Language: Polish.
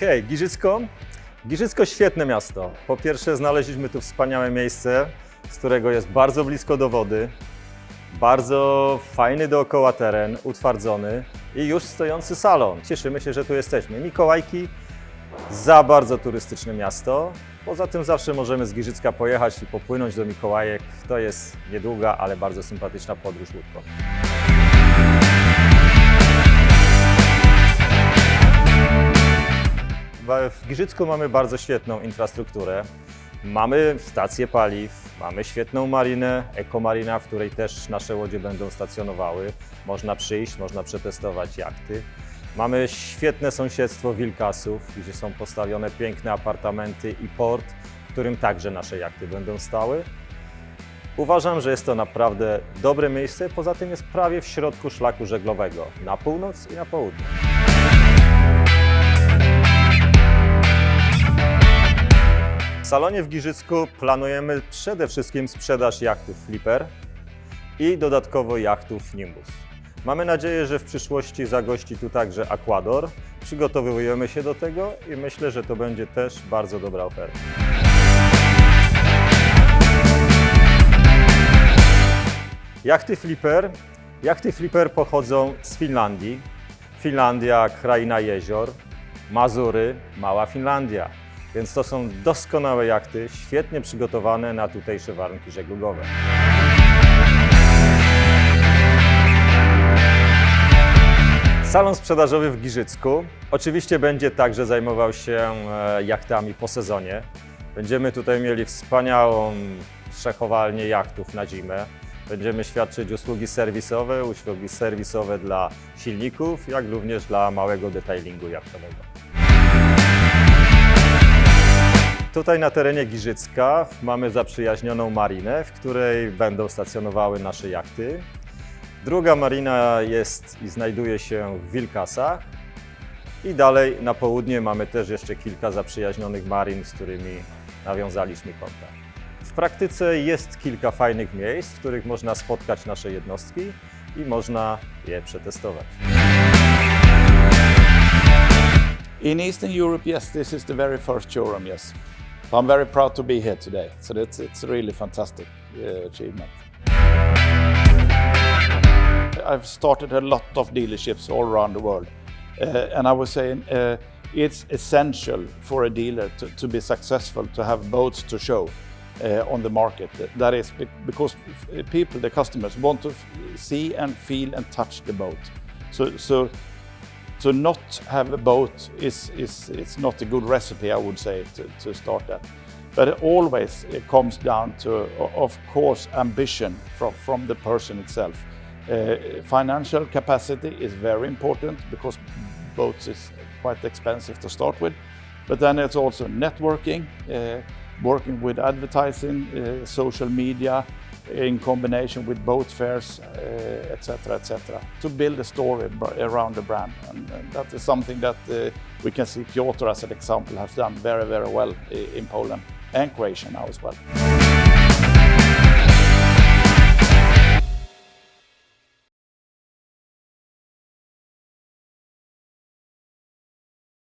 Okej, Giżycko. Giżycko świetne miasto. Po pierwsze znaleźliśmy tu wspaniałe miejsce, z którego jest bardzo blisko do wody, bardzo fajny dookoła teren, utwardzony i już stojący salon. Cieszymy się, że tu jesteśmy. Mikołajki, za bardzo turystyczne miasto. Poza tym zawsze możemy z Giżycka pojechać i popłynąć do Mikołajek. To jest niedługa, ale bardzo sympatyczna podróż łódką. W- Giżycku mamy bardzo świetną infrastrukturę. Mamy stację paliw, mamy świetną marinę, ekomarina, w której też nasze łodzie będą stacjonowały. Można przyjść, można przetestować jachty. Mamy świetne sąsiedztwo Wilkasów, gdzie są postawione piękne apartamenty i port, w którym także nasze jachty będą stały. Uważam, że jest to naprawdę dobre miejsce, poza tym jest prawie w środku szlaku żeglowego, na północ i na południe. Salonie w Giżycku planujemy przede wszystkim sprzedaż jachtów Flipper i dodatkowo jachtów Nimbus. Mamy nadzieję, że w przyszłości zagości tu także Aquador. Przygotowujemy się do tego i myślę, że to będzie też bardzo dobra oferta. Jachty Flipper. Jachty Flipper pochodzą z Finlandii. Finlandia, kraina jezior. Mazury, mała Finlandia. Więc to są doskonałe jachty, świetnie przygotowane na tutejsze warunki żeglugowe. Salon sprzedażowy w Giżycku oczywiście będzie także zajmował się e, jachtami po sezonie. Będziemy tutaj mieli wspaniałą przechowalnię jachtów na zimę. Będziemy świadczyć usługi serwisowe, usługi serwisowe dla silników, jak również dla małego detailingu jachtowego. Tutaj na terenie Giżycka mamy zaprzyjaźnioną marinę, w której będą stacjonowały nasze jachty. Druga marina jest i znajduje się w Wilkasach. I dalej na południe mamy też jeszcze kilka zaprzyjaźnionych marin, z którymi nawiązaliśmy kontakt. W praktyce jest kilka fajnych miejsc, w których można spotkać nasze jednostki i można je przetestować. In Eastern Europe, yes, this is the very first showroom, yes. I'm very proud to be here today. So that's it's a really fantastic uh, achievement. I've started a lot of dealerships all around the world, uh, and I was saying uh, it's essential for a dealer to, to be successful to have boats to show uh, on the market. That is because people, the customers, want to see and feel and touch the boat. So, so to not have a boat is, is, is not a good recipe, I would say, to, to start that. But it always it comes down to, of course, ambition from, from the person itself. Uh, financial capacity is very important because boats is quite expensive to start with. But then it's also networking, uh, working with advertising, uh, social media, in combination with boat fairs, etc., etc., to build a story around the brand. And, and that is something that uh, we can see Piotr as an example has done very, very well in Poland and Croatia now as well.